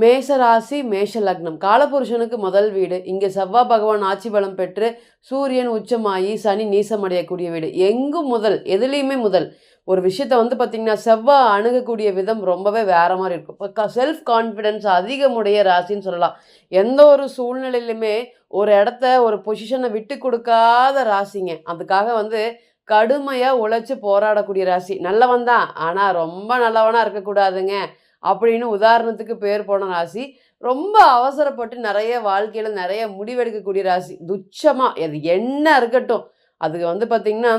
மேஷ ராசி மேஷ லக்னம் காலபுருஷனுக்கு முதல் வீடு. இங்கே செவ்வாய் பகவான் ஆட்சி பலம் பெற்று சூரியன் உச்சமாகி சனி நீசமடையக்கூடிய வீடு. எங்கும் முதல் எதுலேயுமே முதல். ஒரு விஷயத்த வந்து பார்த்திங்கன்னா செவ்வாய் அணுகக்கூடிய விதம் ரொம்பவே வேற மாதிரி இருக்கும். இப்போ செல்ஃப் கான்ஃபிடென்ஸ் அதிகமுடைய ராசின்னு சொல்லலாம். எந்த ஒரு சூழ்நிலையிலுமே ஒரு இடத்த ஒரு பொசிஷனை விட்டு கொடுக்காத ராசிங்க. அதுக்காக வந்து கடுமையாக உழைச்சி போராடக்கூடிய ராசி. நல்லவன் தான். ஆனால் ரொம்ப நல்லவனாக இருக்கக்கூடாதுங்க. அப்படின்னு உதாரணத்துக்கு பேர் போன ராசி ரொம்ப அவசரப்பட்டு நிறைய வாழ்க்கையில் நிறைய முடிவெடுக்கக்கூடிய ராசி துச்சமாக அது என்ன இருக்கட்டும். அதுக்கு வந்து பார்த்திங்கன்னா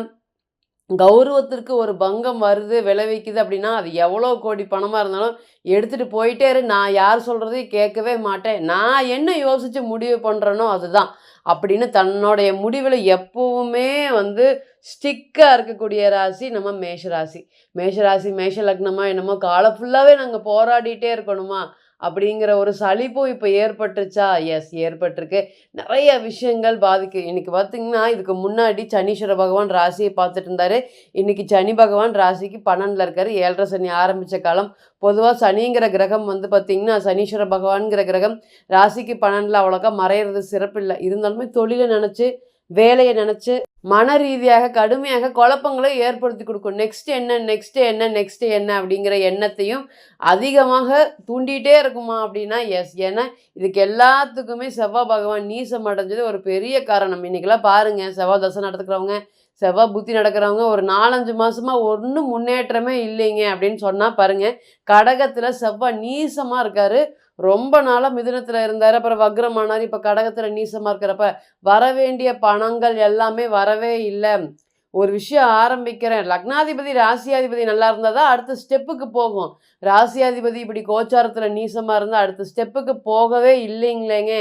கௌரவத்திற்கு ஒரு பங்கம் வருது விளைவிக்குது அப்படின்னா அது எவ்வளோ கோடி பணமாக இருந்தாலும் எடுத்துகிட்டு போயிட்டே இரு. நான் யார் சொல்கிறதையும் கேட்கவே மாட்டேன். நான் என்ன யோசித்து முடிவு பண்ணுறேனோ அதுதான். அப்படின்னு தன்னுடைய முடிவில் எப்பவுமே வந்து ஸ்டிக்காக இருக்கக்கூடிய ராசி நம்ம மேஷ ராசி மேஷ ராசி மேஷ லக்னமா என்னமோ காலம் ஃபுல்லாகவே நாங்கள் போராடிட்டே இருக்கணுமா? அப்படிங்கிற ஒரு சளிப்பும் இப்போ ஏற்பட்டுருச்சா? எஸ் ஏற்பட்டிருக்கு. நிறைய விஷயங்கள் பாதிக்கு இன்னைக்கு பார்த்தீங்கன்னா இதுக்கு முன்னாடி சனீஸ்வர பகவான் ராசியை பார்த்துட்டு இருந்தாரு. இன்னைக்கு சனி பகவான் ராசிக்கு பன்னெண்டில் இருக்காரு. ஏழரை சனி ஆரம்பித்த காலம். பொதுவாக சனிங்கிற கிரகம் வந்து பார்த்திங்கன்னா சனீஸ்வர பகவான்கிற கிரகம் ராசிக்கு பன்னெண்டில் அவ்வளோக்கா மறையிறது சிறப்பில்லை. இருந்தாலுமே தொழிலை நினச்சி வேலையை நினச்சி மன ரீதியாக கடுமையாக குழப்பங்களை ஏற்படுத்தி கொடுக்கும். நெக்ஸ்ட் என்ன நெக்ஸ்ட் என்ன நெக்ஸ்ட் என்ன அப்படிங்கிற எண்ணத்தையும் அதிகமாக தூண்டிகிட்டே இருக்குமா அப்படின்னா எஸ் ஏன்னா இதுக்கு எல்லாத்துக்குமே செவ்வாய் பகவான் நீசம் அடைஞ்சது ஒரு பெரிய காரணம். இன்றைக்கெல்லாம் பாருங்கள் செவ்வாய் தசை நடத்துக்கிறவங்க செவ்வாய் புத்தி நடக்கிறவங்க ஒரு நாலஞ்சு மாதமாக ஒன்றும் முன்னேற்றமே இல்லைங்க அப்படின்னு சொன்னால் பாருங்கள் கடகத்தில் செவ்வாய் நீசமாக இருக்கார். ரொம்ப நாளாக மிதுனத்தில் இருந்தார். அப்புறம் வக்ரமானார் இப்போ கடகத்தில் நீசமாக இருக்கிறப்ப வரவேண்டிய பணங்கள் எல்லாமே வரவே இல்லை. ஒரு விஷயம் ஆரம்பிக்கிறேன். லக்னாதிபதி ராசியாதிபதி நல்லா இருந்தால் தான் அடுத்த ஸ்டெப்புக்கு போகும். ராசியாதிபதி இப்படி கோச்சாரத்தில் நீசமாக இருந்தால் அடுத்த ஸ்டெப்புக்கு போகவே இல்லைங்களேங்க.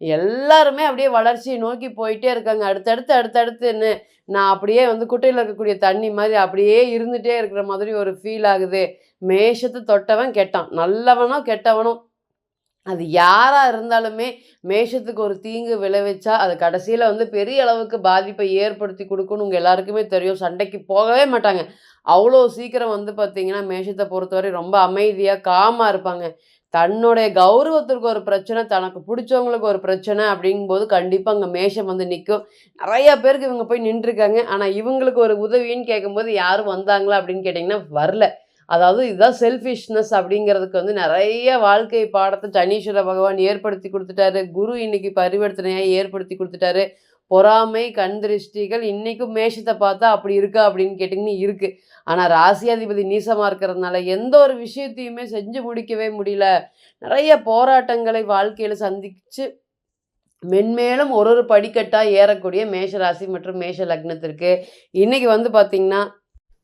எல்லாருமே அப்படியே வளர்ச்சியை நோக்கி போயிட்டே இருக்காங்க. அடுத்தடுத்து அடுத்தடுத்துன்னு நான் அப்படியே வந்து குட்டையில் இருக்கக்கூடிய தண்ணி மாதிரி அப்படியே இருந்துகிட்டே இருக்கிற மாதிரி ஒரு ஃபீல் ஆகுது. மேஷத்தை தொட்டவன் கெட்டான். நல்லவனோ கெட்டவனோ அது யாராக இருந்தாலுமே மேஷத்துக்கு ஒரு தீங்கு விளைவிச்சா அது கடைசியில் வந்து பெரிய அளவுக்கு பாதிப்பை ஏற்படுத்தி கொடுக்குன்னு உங்கள் எல்லாருக்குமே தெரியும். சண்டைக்கு போகவே மாட்டாங்க. அவ்வளோ சீக்கிரம் வந்து பார்த்தீங்கன்னா மேஷத்தை பொறுத்தவரை ரொம்ப அமைதியாக காமாக இருப்பாங்க. தன்னுடைய கௌரவத்திற்கு ஒரு பிரச்சனை தனக்கு பிடிச்சவங்களுக்கு ஒரு பிரச்சனை அப்படிங்கும்போது கண்டிப்பாக அங்கே மேஷம் வந்து நிற்கும் நிறையா பேருக்கு இவங்க போய் நின்றுருக்காங்க. ஆனால் இவங்களுக்கு ஒரு உதவின்னு கேட்கும்போது யாரும் வந்தாங்களா அப்படின்னு கேட்டிங்கன்னா வரல. அதாவது இதுதான் செல்ஃபிஷ்னஸ் அப்படிங்கிறதுக்கு வந்து நிறைய வாழ்க்கை பாடத்தை சனீஸ்வர பகவான் ஏற்படுத்தி கொடுத்துட்டாரு. குரு இன்னைக்கு பரிவர்த்தனையாக ஏற்படுத்தி கொடுத்துட்டாரு. பொறாமை கண் திருஷ்டிகள் இன்றைக்கும் மேஷத்தை பார்த்தா அப்படி இருக்கா அப்படின்னு கேட்டிங்கன்னு இருக்குது ஆனால் ராசியாதிபதி நீசமாக இருக்கிறதுனால எந்த ஒரு விஷயத்தையுமே செஞ்சு முடிக்கவே முடியல. நிறைய போராட்டங்களை வாழ்க்கையில் சந்திச்சு மென்மேலும் ஒரு ஒரு படிக்கட்டாக ஏறக்கூடிய மேஷ ராசி மற்றும் மேஷ லக்னத்திற்கு. இன்றைக்கி வந்து பார்த்திங்கன்னா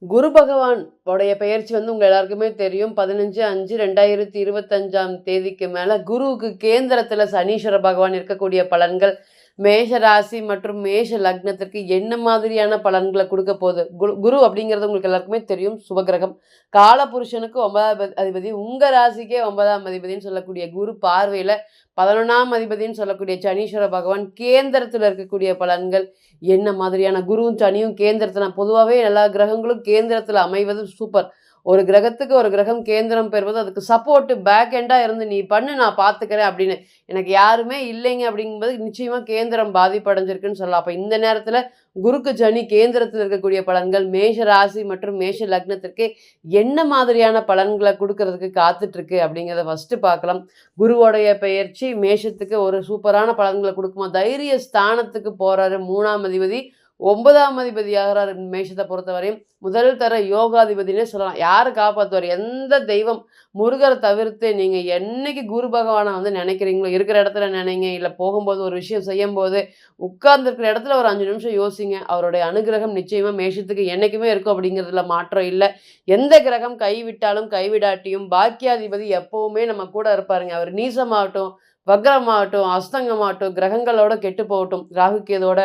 குரு பகவான் உடைய பெயர்ச்சி வந்து உங்கள் எல்லாருக்குமே தெரியும். பதினஞ்சு அஞ்சு ரெண்டாயிரத்தி இருபத்தஞ்சாம் தேதிக்கு மேலே குருவுக்கு கேந்திரத்தில் சனீஸ்வர பகவான் இருக்கக்கூடிய பலன்கள் மேஷ ராசி மற்றும் மேஷ லக்னத்திற்கு என்ன மாதிரியான பலன்களை கொடுக்க போகுது? குரு குரு அப்படிங்கிறது உங்களுக்கு எல்லாருக்குமே தெரியும். சுபகிரகம். காலபுருஷனுக்கு ஒன்பதாம் அதிபதி. உங்கள் ராசிக்கே ஒன்பதாம் அதிபதினு சொல்லக்கூடிய குரு பார்வையில் பதினொன்றாம் அதிபதினு சொல்லக்கூடிய சனீஸ்வர பகவான் கேந்திரத்தில் இருக்கக்கூடிய பலன்கள் என்ன மாதிரியான குருவும் சனியும் கேந்திரத்தில். பொதுவாகவே எல்லா கிரகங்களும் கேந்திரத்தில் அமைவது சூப்பர் ஒரு கிரகத்துக்கு ஒரு கிரகம் கேந்திரம் பெறுவது அதுக்கு சப்போர்ட்டு பேக் எண்டாக இருந்து நீ பண்ணு நான் பார்த்துக்கிறேன் அப்படின்னு. எனக்கு யாருமே இல்லைங்க அப்படிங்கும்போது நிச்சயமாக கேந்திரம் பாதிப்படைஞ்சிருக்குன்னு சொல்லலாம். அப்போ இந்த நேரத்தில் குருக்கு ஜனி கேந்திரத்தில் இருக்கக்கூடிய பலன்கள் மேஷ ராசி மற்றும் மேஷ லக்னத்திற்கு என்ன மாதிரியான பலன்களை கொடுக்கறதுக்கு காத்துட்ருக்கு அப்படிங்கிறத ஃபஸ்ட்டு பார்க்கலாம். குருவோடைய பெயர்ச்சி மேஷத்துக்கு ஒரு சூப்பரான பலன்களை கொடுக்குமா? தைரிய ஸ்தானத்துக்கு போகிறாரு மூணாம் அதிபதி. ஒன்பதாம் அதிபதி ஆகிறார் மேஷத்தை பொறுத்தவரையும். முதல் தர யோகாதிபதினே சொல்லலாம். யார் காப்பாற்றுவார் எந்த தெய்வம்? முருகரை தவிர்த்து நீங்கள் என்னைக்கு குரு பகவானை வந்து நினைக்கிறீங்களோ இருக்கிற இடத்துல நினைங்க இல்லை போகும்போது ஒரு விஷயம் செய்யும் போது உட்கார்ந்துருக்கிற இடத்துல ஒரு அஞ்சு நிமிஷம் யோசிங்க. அவருடைய அனுகிரகம் நிச்சயமாக மேஷத்துக்கு என்றைக்குமே இருக்கும் அப்படிங்கிறதுல மாற்றம் இல்லை. எந்த கிரகம் கைவிட்டாலும் கைவிடாட்டியும் பாக்கியாதிபதி எப்போவுமே நம்ம கூட இருப்பாருங்க. அவர் நீசமாகட்டும் வக்ரமாகட்டும் அஸ்தங்கமாகட்டும் கிரகங்களோட கெட்டு போகட்டும் ராகுக்கேதோட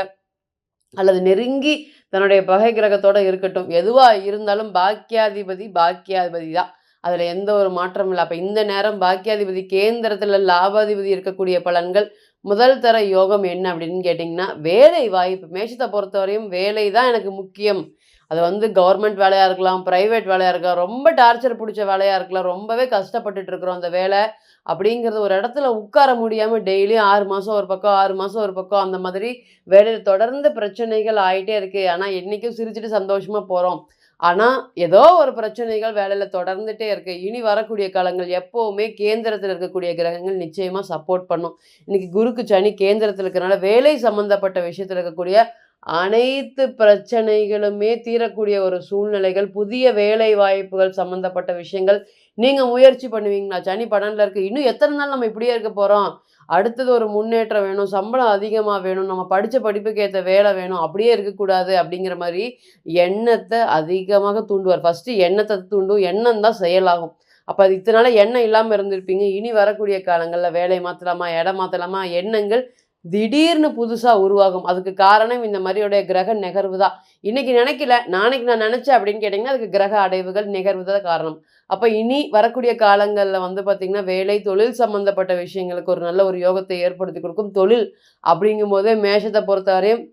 அல்லது நெருங்கி தன்னுடைய பகை கிரகத்தோடு இருக்கட்டும். எதுவாக இருந்தாலும் பாக்கியாதிபதி பாக்கியாதிபதி தான் அதில் எந்த ஒரு மாற்றமும் இல்லை. அப்போ இந்த நேரம் பாக்கியாதிபதி கேந்திரத்தில் லாபாதிபதி இருக்கக்கூடிய பலன்கள் முதல் தர யோகம் என்ன அப்படின்னு கேட்டிங்கன்னா வேலை வாய்ப்பு. மேஷத்தை பொறுத்தவரையும் வேலை தான் எனக்கு முக்கியம். அது வந்து கவர்மெண்ட் வேலையாக இருக்கலாம் ப்ரைவேட் வேலையாக இருக்கலாம் ரொம்ப டார்ச்சர் பிடிச்ச வேலையாக இருக்கலாம் ரொம்பவே கஷ்டப்பட்டுட்டு இருக்கிறோம் அந்த வேலை அப்படிங்கிறது ஒரு இடத்துல உட்கார முடியாமல் டெய்லியும் ஆறு மாதம் ஒரு பக்கம் ஆறு மாதம் ஒரு பக்கம் அந்த மாதிரி வேலையில் தொடர்ந்து பிரச்சனைகள் ஆகிட்டே இருக்குது ஆனால் என்றைக்கும் சிரிச்சுட்டு சந்தோஷமாக போகிறோம் ஆனால் ஏதோ ஒரு பிரச்சனைகள் வேலையில் தொடர்ந்துட்டே இருக்குது இனி வரக்கூடிய காலங்கள் எப்போவுமே கேந்திரத்தில் இருக்கக்கூடிய கிரகங்கள் நிச்சயமாக சப்போர்ட் பண்ணும். இன்னைக்கு குருக்கு சனி கேந்திரத்தில் இருக்கிறனால வேலை சம்மந்தப்பட்ட விஷயத்தில் இருக்கக்கூடிய அனைத்து பிரச்சனைகளுமே தீரக்கூடிய ஒரு சூழ்நிலைகள் புதிய வேலை வாய்ப்புகள் சம்மந்தப்பட்ட விஷயங்கள் நீங்கள் முயற்சி பண்ணுவீங்களா? சனி படனில் இருக்குது இன்னும் எத்தனை நாள் நம்ம இப்படியே இருக்க போகிறோம் அடுத்தது ஒரு முன்னேற்றம் வேணும் சம்பளம் அதிகமாக வேணும் நம்ம படித்த படிப்புக்கு ஏற்ற வேலை வேணும் அப்படியே இருக்கக்கூடாது அப்படிங்கிற மாதிரி எண்ணத்தை அதிகமாக தூண்டுவார். ஃபஸ்ட்டு எண்ணத்தை தூண்டும் எண்ணம் தான் செயலாகும். அப்போ அது இத்தனை எண்ணம் இல்லாமல் இருந்திருப்பீங்க. இனி வரக்கூடிய காலங்களில் வேலை மாற்றலாமா இடம் மாற்றலாமா எண்ணங்கள் திடீர்னு புதுசாக உருவாகும். அதுக்கு காரணம் இந்த மாதிரியோடைய கிரக நெகர்வு தான் இன்னைக்கு நினைக்கல நாளைக்கு நான் நினச்சேன் அப்படின்னு கேட்டிங்கன்னா அதுக்கு கிரக அடைவுகள் நிகழ்வு தான் காரணம். அப்போ இனி வரக்கூடிய காலங்களில் வந்து பார்த்திங்கன்னா வேலை தொழில் சம்மந்தப்பட்ட விஷயங்களுக்கு ஒரு நல்ல ஒரு யோகத்தை ஏற்படுத்தி கொடுக்கும். தொழில் அப்படிங்கும் போதே மேஷத்தை பொறுத்தவரையும்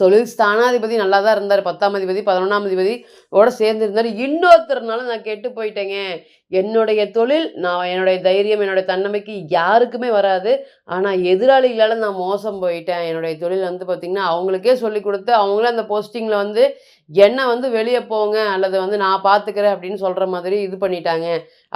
தொழில் ஸ்தானாதிபதி நல்லா தான் இருந்தார். பத்தாம் அதிபதி பதினொன்றாம் அதிபதி ஓட சேர்ந்து இருந்தார் இன்னொருத்தர்னால நான் கெட்டு போயிட்டேங்க. என்னுடைய தொழில் நான் என்னுடைய தைரியம் என்னுடைய தன்னமைக்கு யாருக்குமே வராது. ஆனால் எதிராளிகளால் நான் மோசம் போயிட்டேன். என்னுடைய தொழில் வந்து பார்த்திங்கன்னா அவங்களுக்கே சொல்லி கொடுத்து அவங்களே அந்த போஸ்டிங்கில் வந்து என்னை வந்து வெளியே போங்க அல்லது வந்து நான் பார்த்துக்கிறேன் அப்படின்னு சொல்கிற மாதிரி இது பண்ணிட்டாங்க.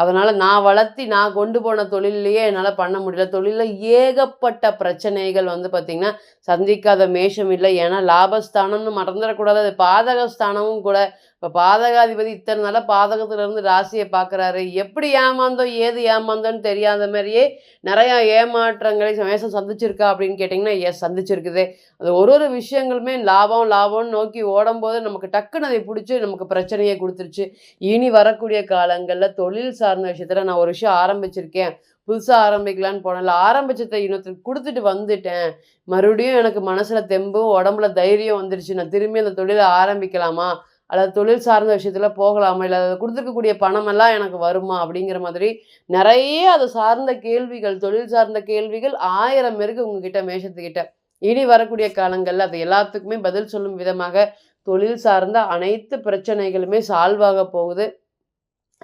அதனால் நான் வளர்த்தி நான் கொண்டு போன தொழிலையே என்னால் பண்ண முடியல. தொழிலில் ஏகப்பட்ட பிரச்சனைகள் வந்து பார்த்திங்கன்னா சந்திக்காத மேஷம் இல்லை. ஏன்னா லாபஸ்தானம்னு மறந்துடக்கூடாது. அது பாதகஸ்தானமும் கூட இப்போ பாதகாதிபதி இத்தனை நாளாக பாதகத்திலேருந்து ராசியை பார்க்குறாரு எப்படி ஏமாந்தோம் ஏது ஏமாந்தோன்னு தெரியாத மாதிரியே நிறையா ஏமாற்றங்களை மேஷம் சந்திச்சிருக்கா அப்படின்னு கேட்டிங்கன்னா எஸ் சந்திச்சிருக்குது. அது ஒரு ஒரு விஷயங்களுமே லாபம் லாபம்னு நோக்கி ஓடும்போது நமக்கு டக்குன்னு அதை பிடிச்சி நமக்கு பிரச்சனையை கொடுத்துருச்சு. இனி வரக்கூடிய காலங்களில் தொழில் சார்ந்த விஷயத்தில் நான் ஒரு விஷயம் ஆரம்பிச்சிருக்கேன். புதுசாக ஆரம்பிக்கலான்னு போனல ஆரம்பிச்சதை இன்னொருத்தருக்கு கொடுத்துட்டு வந்துட்டேன். மறுபடியும் எனக்கு மனசில் தெம்பும் உடம்புல தைரியம் வந்துருச்சு. நான் திரும்பி அந்த தொழிலை ஆரம்பிக்கலாமா? அல்லது தொழில் சார்ந்த விஷயத்தில் போகலாமா இல்லை அதை கொடுத்துருக்கக்கூடிய பணமெல்லாம் எனக்கு வருமா அப்படிங்கிற மாதிரி நிறைய அது சார்ந்த கேள்விகள் தொழில் சார்ந்த கேள்விகள் ஆயிரம் பேருக்கு உங்ககிட்ட மேஷத்துக்கிட்ட. இனி வரக்கூடிய காலங்களில் அது எல்லாத்துக்குமே பதில் சொல்லும் விதமாக தொழில் சார்ந்த அனைத்து பிரச்சனைகளுமே சால்வ் ஆக போகுது.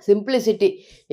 சிம்பிளிசிட்டி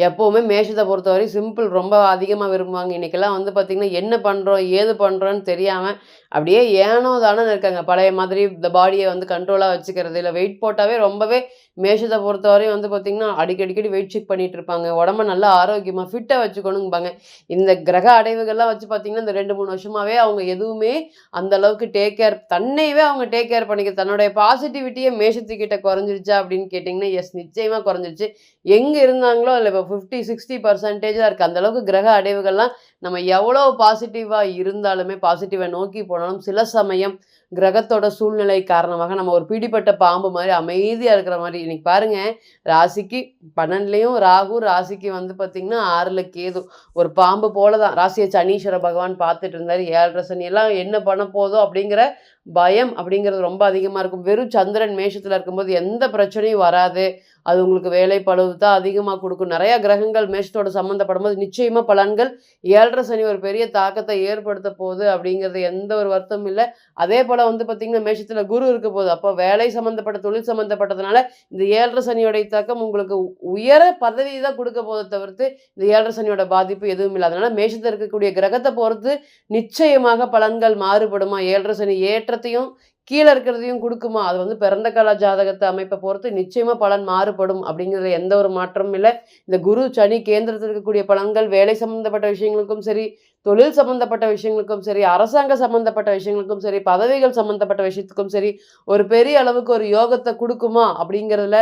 எப்போவுமே மேஷத்தை பொறுத்தவரை சிம்பிள் ரொம்ப அதிகமாக விரும்புவாங்க. இன்றைக்கெல்லாம் வந்து பார்த்திங்கன்னா என்ன பண்ணுறோம் ஏது பண்ணுறோன்னு தெரியாமல் அப்படியே ஏனோ தானே இருக்காங்க. பழைய மாதிரி இந்த பாடியை வந்து கண்ட்ரோலாக வச்சுக்கிறது இல்லை. வெயிட் போட்டாவே ரொம்பவே மேஷத்தை பொறுத்தவரையும் வந்து பார்த்திங்கன்னா அடிக்கடிக்கடி வெயிட் செக் பண்ணிகிட்டு இருப்பாங்க. உடம்ப நல்லா ஆரோக்கியமாக ஃபிட்டாக வச்சுக்கணும்பாங்க. இந்த கிரக அடைவுகள்லாம் வச்சு பார்த்திங்கன்னா இந்த ரெண்டு மூணு வருஷமாகவே அவங்க எதுவுமே அந்த அளவுக்கு டேக் கேர் தன்னையவே அவங்க டேக் கேர் பண்ணிக்க தன்னுடைய பாசிட்டிவிட்டியே மேஷத்துக்கிட்ட குறைஞ்சிருச்சா அப்படின்னு கேட்டிங்கன்னா எஸ் நிச்சயமாக குறைஞ்சிருச்சு. எங்கே இருந்தாங்களோ இல்லை இப்போ ஃபிஃப்டி சிக்ஸ்டி பர்சன்டேஜாக இருக்குது அந்தளவுக்கு கிரக அடைவுகள்லாம் நம்ம எவ்வளோ பாசிட்டிவாக இருந்தாலுமே பாசிட்டிவை நோக்கி போனாலும் சில சமயம் கிரகத்தோட சூழ்நிலை காரணமாக நம்ம ஒரு பிடிப்பட்ட பாம்பு மாதிரி அமைதியாக இருக்கிற மாதிரி இன்றைக்கி பாருங்க ராசிக்கு பன்னெண்டுலேயும் ராகு ராசிக்கு வந்து பார்த்திங்கன்னா ஆறில் கேது. ஒரு பாம்பு போல தான் ராசியை சனீஸ்வர பகவான் பார்த்துட்டு இருந்தார். ஏழரை சனி எல்லாம் என்ன பண்ண போதோ அப்படிங்கிற பயம் அப்படிங்கிறது ரொம்ப அதிகமாக இருக்கும். வெறும் சந்திரன் மேஷத்தில் இருக்கும்போது எந்த பிரச்சனையும் வராது. அது உங்களுக்கு வேலை பழுவு தான் அதிகமாக கொடுக்கும். நிறையா கிரகங்கள் மேஷத்தோட சம்மந்தப்படும் போது நிச்சயமாக பலன்கள். ஏழரை சனி ஒரு பெரிய தாக்கத்தை ஏற்படுத்த போகுது அப்படிங்கிறது எந்த ஒரு வருத்தமும் இல்லை. அதே போல் வந்து பார்த்திங்கன்னா மேஷத்தில் குரு இருக்க போகுது. அப்போ வேலை சம்மந்தப்பட்ட தொழில் சம்மந்தப்பட்டதுனால இந்த ஏழரை சனியோடைய தாக்கம் உங்களுக்கு உயர பதவி தான் கொடுக்க போதை தவிர்த்து இந்த ஏழரை சனியோட பாதிப்பு எதுவும் இல்லை. அதனால் மேஷத்தில் இருக்கக்கூடிய கிரகத்தை பொறுத்து நிச்சயமாக பலன்கள் மாறுபடுமா? ஏழரை சனி ஏற்றத்தையும் கீழே இருக்கிறதையும் கொடுக்குமா? அது வந்து பிறந்த கால ஜாதகத்தை அமைப்பை பொறுத்து நிச்சயமாக பலன் மாறுபடும் அப்படிங்கிறது எந்த ஒரு மாற்றமும் இல்லை. இந்த குரு சனி கேந்திரத்தில் இருக்கக்கூடிய பலன்கள் வேலை சம்மந்தப்பட்ட விஷயங்களுக்கும் சரி தொழில் சம்மந்தப்பட்ட விஷயங்களுக்கும் சரி அரசாங்க சம்மந்தப்பட்ட விஷயங்களுக்கும் சரி பதவிகள் சம்மந்தப்பட்ட விஷயத்துக்கும் சரி ஒரு பெரிய அளவுக்கு ஒரு யோகத்தை கொடுக்குமா அப்படிங்கிறதுல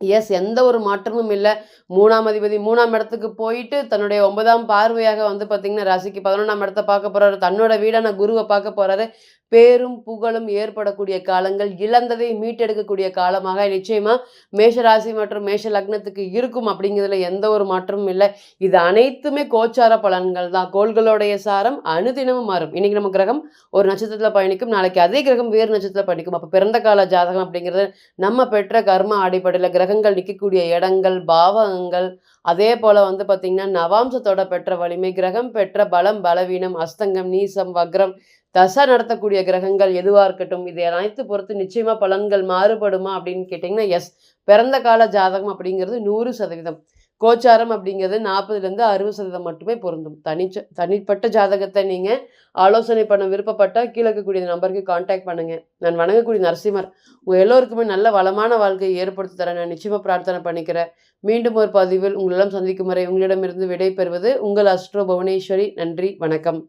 எஸ் எந்த ஒரு மாற்றமும் இல்லை. மூணாம் அதிபதி மூணாம் இடத்துக்கு போயிட்டு தன்னுடைய ஒன்பதாம் பார்வையாக வந்து பார்த்திங்கன்னா ராசிக்கு பதினொன்றாம் இடத்த பார்க்க போகிறாரு தன்னோட வீடான குருவை பார்க்க போகிறாரு பேரும் புகழும் ஏற்படக்கூடிய காலங்கள் இழந்ததை மீட்டெடுக்கக்கூடிய காலமாக நிச்சயமாக மேஷராசி மற்றும் மேஷ லக்னத்துக்கு இருக்கும் அப்படிங்கிறதுல எந்த ஒரு மாற்றமும் இல்லை. இது அனைத்துமே கோச்சார பலன்கள் தான். கோள்களுடைய சாரம் அனுதினமும் மாறும். இன்னைக்கு நம்ம கிரகம் ஒரு நட்சத்திரத்தில் பயணிக்கும் நாளைக்கு அதே கிரகம் வேறு நட்சத்திரத்தில் பயணிக்கும். அப்போ பிறந்த கால ஜாதகம் அப்படிங்கிறது நம்ம பெற்ற கர்ம அடிப்படையில் கிரகங்கள் நிற்கக்கூடிய இடங்கள் பாவகங்கள் அதே போல் வந்து பார்த்திங்கன்னா நவாம்சத்தோட பெற்ற வலிமை கிரகம் பெற்ற பலம் பலவீனம் அஸ்தங்கம் நீசம் வக்ரம் தசை நடத்தக்கூடிய கிரகங்கள் எதுவாக இருக்கட்டும் இதை அனைத்து பொறுத்து நிச்சயமாக பலன்கள் மாறுபடுமா அப்படின்னு கேட்டிங்கன்னா எஸ் பிறந்த கால ஜாதகம் அப்படிங்கிறது நூறு சதவீதம். கோச்சாரம் அப்படிங்கிறது நாற்பதுலேருந்து அறுபது சதவீதம் மட்டுமே பொருந்தும். தனிச்ச தனிப்பட்ட ஜாதகத்தை நீங்கள் ஆலோசனை பண்ண விருப்பப்பட்டால் கீழே இருக்கக்கூடிய நம்பருக்கு காண்டாக்ட் பண்ணுங்கள் நான் வணங்கக்கூடிய நரசிம்மர் உங்கள் எல்லோருக்குமே நல்ல வளமான வாழ்க்கையை ஏற்படுத்தி தர நான் நிச்சயமாக பிரார்த்தனை பண்ணிக்கிறேன். மீண்டும் ஒரு பதிவில் உங்களெல்லாம் சந்திக்கும் வரை உங்களிடமிருந்து விடை பெறுவது உங்கள் அஸ்ட்ரோ புவனேஸ்வரி. நன்றி வணக்கம்.